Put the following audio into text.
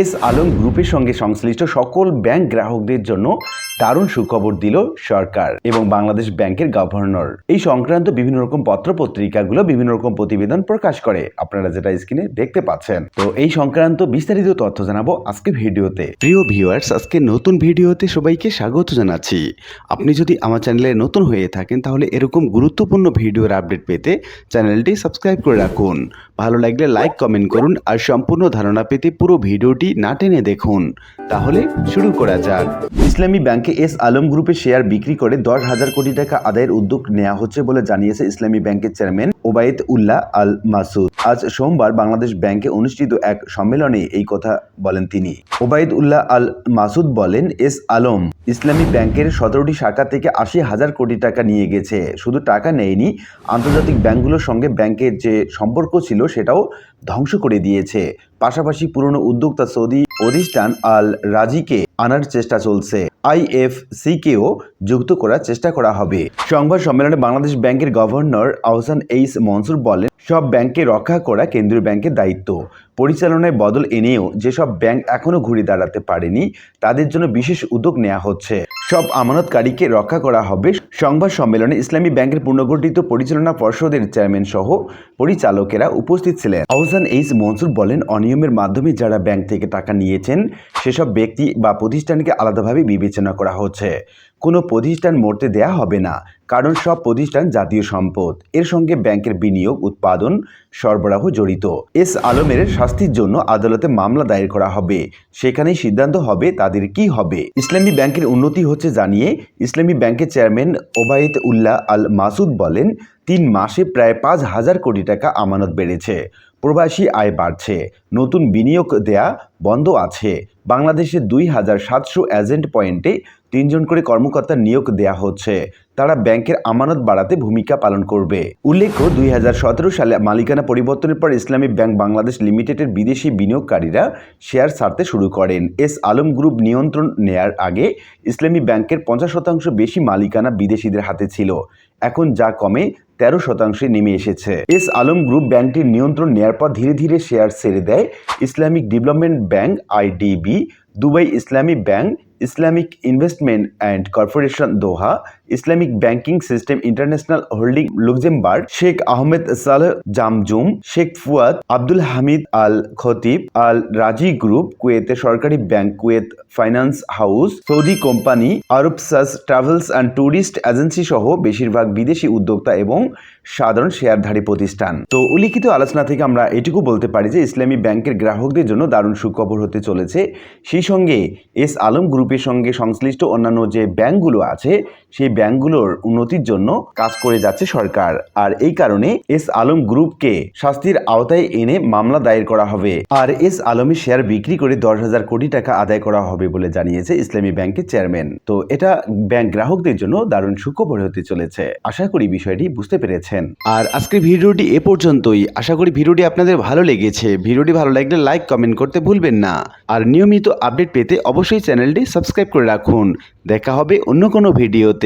S Alam গ্রুপের সঙ্গে সংশ্লিষ্ট সকল ব্যাংক গ্রাহকদের জন্য দারুণ সুখবর দিল সরকার এবং বাংলাদেশ ব্যাংকের গভর্নর। এই সংক্রান্ত বিভিন্ন রকম পত্র পত্রিকাগুলো বিভিন্ন রকম প্রতিবেদন প্রকাশ করে। আপনারা যেটা স্ক্রিনে দেখতে পাচ্ছেন। তো এই সংক্রান্ত বিস্তারিত তথ্য জানাব আজকে ভিডিওতে। প্রিয় ভিউয়ার্স আজকে নতুন ভিডিওতে সবাইকে স্বাগত জানাচ্ছি। আপনি যদি আমার চ্যানেলে নতুন হয়ে থাকেন, তাহলে এরকম গুরুত্বপূর্ণ ভিডিওর আপডেট পেতে চ্যানেলটি সাবস্ক্রাইব করে রাখুন। ভালো লাগলে লাইক, কমেন্ট করুন আর সম্পূর্ণ ধারণা পেতে পুরো ভিডিওটি না টেনে দেখুন। তাহলে শুরু করা যাক। ইসলামী ব্যাংকে এস আলম গ্রুপের শেয়ার বিক্রি করে দশ হাজার কোটি টাকা আদায়ের উদ্যোগ নেওয়া হচ্ছে বলে জানিয়েছে ইসলামী ব্যাংকের চেয়ারম্যান ওবায়দ উল্লাহ আল মাসুদ। আজ সোমবার বাংলাদেশ ব্যাংকে অনুষ্ঠিত এক সম্মেলনে এই কথা বলেন তিনি। ওবায়দ উল্লাহ আল মাসুদ বলেন, এস আলম, ইসলামী ব্যাংকের সতেরোটি শাখা থেকে আশি হাজার কোটি টাকা নিয়ে গেছে। শুধু টাকা নেয়নি, আন্তর্জাতিক ব্যাংকগুলোর সঙ্গে ব্যাংকের যে সম্পর্ক ছিল সেটাও ধ্বংস করে দিয়েছে। পাশাপাশি পুরনো উদ্যোক্তা সৌদি অধিষ্ঠান আল রাজিকে আনার চেষ্টা চলছে। আইএফসিকেও যুক্ত করার চেষ্টা করা হবে। সংবাদ সম্মেলনে বাংলাদেশ ব্যাংকের গভর্নর আহসান এইস মনসুর বলেন, সব ব্যাংককে রক্ষা করা কেন্দ্রীয় ব্যাংকের দায়িত্ব। পরিচালনায় বদল এনেও যেসব ব্যাংক এখনও ঘুরে দাঁড়াতে পারেনি, তাদের জন্য বিশেষ উদ্যোগ নেওয়া হচ্ছে। সব আমানতকারীকে রক্ষা করা হবে। সংবাদ সম্মেলনে ইসলামী ব্যাংকের পুনর্গঠিত পরিচালনা পর্ষদের চেয়ারম্যান সহ পরিচালকেরা উপস্থিত ছিলেন। আহসান এইস মনসুর বলেন, অনিয়মের মাধ্যমে যারা ব্যাংক থেকে টাকা নিয়েছেন, সেসব ব্যক্তি বা প্রতিষ্ঠানকে আলাদাভাবে বিবেচনা করা হচ্ছে। কোনো প্রতিষ্ঠান মরতে দেয়া হবে না, কারণ সব প্রতিষ্ঠান জাতীয় সম্পদ। এর সঙ্গে ব্যাংকের বিনিয়োগ, উৎপাদন সরবরাহ জড়িত। এস আলমের শাস্তির জন্য আদালতে মামলা দায়ের করা হবে। সেখানেই সিদ্ধান্ত হবে তাদের কি হবে। ইসলামী ব্যাংকের উন্নতি হচ্ছে জানিয়ে ইসলামী ব্যাংকের চেয়ারম্যান ওবায়দ উল্লাহ আল মাসুদ বলেন, তিন মাসে প্রায় পাঁচ হাজার কোটি টাকা আমানত বেড়েছে। প্রবাসী আয় বাড়ছে। নতুন বিনিয়োগ দেয়া বন্ধ আছে। বাংলাদেশে দুই হাজার সাতশো এজেন্ট পয়েন্টে তিনজন করে কর্মকর্তা নিয়োগ দেয়া হচ্ছে। তারা ব্যাংকের আমানত বাড়াতে ভূমিকা পালন করবে। উল্লেখ্য, দুই হাজার সতেরো সালে মালিকানা পরিবর্তনের পর ইসলামী ব্যাংক বাংলাদেশ লিমিটেডের বিদেশি বিনিয়োগকারীরা শেয়ার ছাড়তে শুরু করেন। এস আলম গ্রুপ নিয়ন্ত্রণ নেয়ার আগে ইসলামী ব্যাংকের পঞ্চাশ শতাংশ বেশি মালিকানা বিদেশিদের হাতে ছিল। এখন যা কমে তেরো শতাংশে নেমে এসেছে। এস আলম গ্রুপ ব্যাংকটির নিয়ন্ত্রণ নেয়ার পর ধীরে ধীরে শেয়ার ছেড়ে দেয় Islamic development bank IDB, Dubai Islami bank, Islamic investment and corporation Doha Islamic banking system international holding Luxembourg, Sheikh Ahmed Saleh Jamjoom, Sheikh Fuad, Abdul Hamid Al Khatib, Al Rajhi group কুয়েতের সরকারি bank, Kuwait finance house, Saudi company, আরবসাস travels and tourist agency সহ বেশিরভাগ বিদেশি উদ্যোক্তা এবং সাধারণ শেয়ারধারী প্রতিষ্ঠান। তো উল্লিখিত আলোচনা থেকে আমরা এটুকু বলতে পারি যে ইসলামী ব্যাংকের গ্রাহকদের জন্য দারুণ সুখবর হতে চলেছে। সেই সঙ্গে এস আলম গ্রুপের সঙ্গে সংশ্লিষ্ট অন্যান্য যে ব্যাংকগুলো আছে সেই ব্যাংকগুলোর উন্নতির জন্য কাজ করে যাচ্ছে সরকার। আর এই কারণে এস আলম গ্রুপকে শাস্তির আওতায় এনে মামলা দায়ের করা হবে। আর এস আলমের শেয়ার বিক্রি করে দশ হাজার কোটি টাকা আদায় করা হবে বলে জানিয়েছে ইসলামী ব্যাংকের চেয়ারম্যান। তো এটা ব্যাংক গ্রাহকদের জন্য দারুণ সুখবর হতে চলেছে। আশা করি বিষয়টি বুঝতে পেরেছেন। আর আজকের ভিডিওটি এ পর্যন্তই। আশা করি ভিডিওটি আপনাদের ভালো লেগেছে। ভিডিওটি ভালো লাগলে লাইক, কমেন্ট করতে ভুলবেন না। আর নিয়মিত আপডেট পেতে অবশ্যই চ্যানেলটি সাবস্ক্রাইব করে রাখুন। দেখা হবে অন্য কোনো ভিডিওতে।